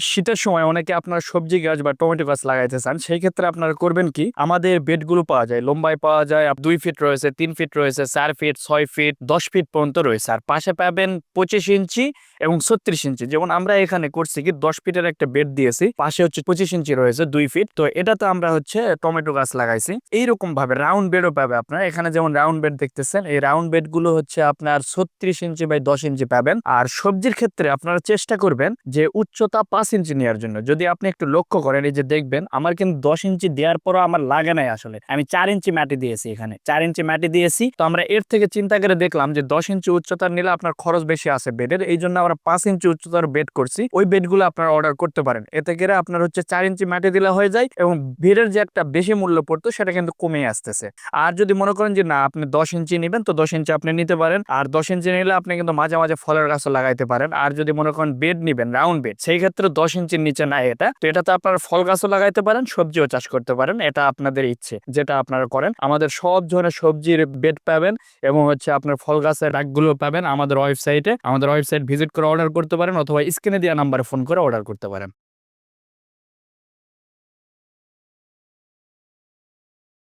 শীতের সময় অনেকে আপনার সবজি গাছ বা টমেটো গাছ লাগাইতে চান সেই ক্ষেত্রে আপনারা করবেন কি? আমাদের বেডগুলো পাওয়া যায়, লম্বায় পাওয়া যায় দুই ফিট রয়েছে, তিন ফিট রয়েছে, চার ফিট, ছয় ফিট, দশ ফিট পর্যন্ত রয়েছে। আর পাশে পাবেন পঁচিশ ইঞ্চি এবং ছত্রিশ ইঞ্চি। যেমন আমরা এখানে করছি কি, দশ ফিটের একটা বেড দিয়েছি, পাশে হচ্ছে পঁচিশ ইঞ্চি রয়েছে দুই ফিট। তো এটাতে আমরা হচ্ছে টমেটো গাছ লাগাইছি। এইরকম ভাবে রাউন্ড বেডও পাবে আপনার। এখানে যেমন রাউন্ড বেড দেখতেছেন, এই রাউন্ড বেডগুলো হচ্ছে আপনার ছত্রিশ ইঞ্চি বাই দশ ইঞ্চি পাবেন। আর সবজির ক্ষেত্রে আপনারা চেষ্টা করবেন যে উচ্চতা পাঁচ ইঞ্চি নেওয়ার জন্য। যদি আপনি একটু লক্ষ্য করেন, এই যে দেখবেন, আমার কিন্তু দশ ইঞ্চি দেওয়ার পরও আমার লাগে নাই আসলে। আমি চার ইঞ্চি মাটি দিয়েছি এখানে। চার ইঞ্চি মাটি দিয়েছি। তো আমরা এর থেকে চিন্তা করে দেখলাম যে দশ ইঞ্চি উচ্চতার নিলে আপনার খরচ বেশি আছে বেডের। এই জন্য আমরা পাঁচ ইঞ্চি উচ্চতার বেড করছি, ওই বেডগুলো আপনারা অর্ডার করতে পারেন। এতে করে আপনার হচ্ছে চার ইঞ্চি মাটি দিলে হয়ে যায় এবং বেডের যে একটা বেশি মূল্য পড়তো সেটা কিন্তু কমে আসতেছে। আর যদি মনে করেন যে, না, আপনি দশ ইঞ্চি নেবেন, তো দশ ইঞ্চি আপনি নিতে পারেন। আর দশ ইঞ্চি নিলে আপনি কিন্তু মাঝে মাঝে ফলের গাছও লাগাইতে পারেন। আর যদি মনে করেন বেড নিবেন রাউন্ড বেড সেই ক্ষেত্রে দশ ইঞ্চির নিচে নাই এটা। তো এটাতে আপনার ফল গাছও লাগাইতে পারেন, সবজিও চাষ করতে পারেন। এটা আপনাদের ইচ্ছে, যেটা আপনারা করেন। আমাদের সব ধরনের সবজির বেড পাবেন এবং হচ্ছে আপনার ফল গাছের রাগগুলো পাবেন আমাদের ওয়েবসাইটে আমাদের ওয়েবসাইট ভিজিট করে অর্ডার করতে পারেন অথবা স্ক্রিনে দেওয়া নাম্বারে ফোন করে অর্ডার করতে পারেন।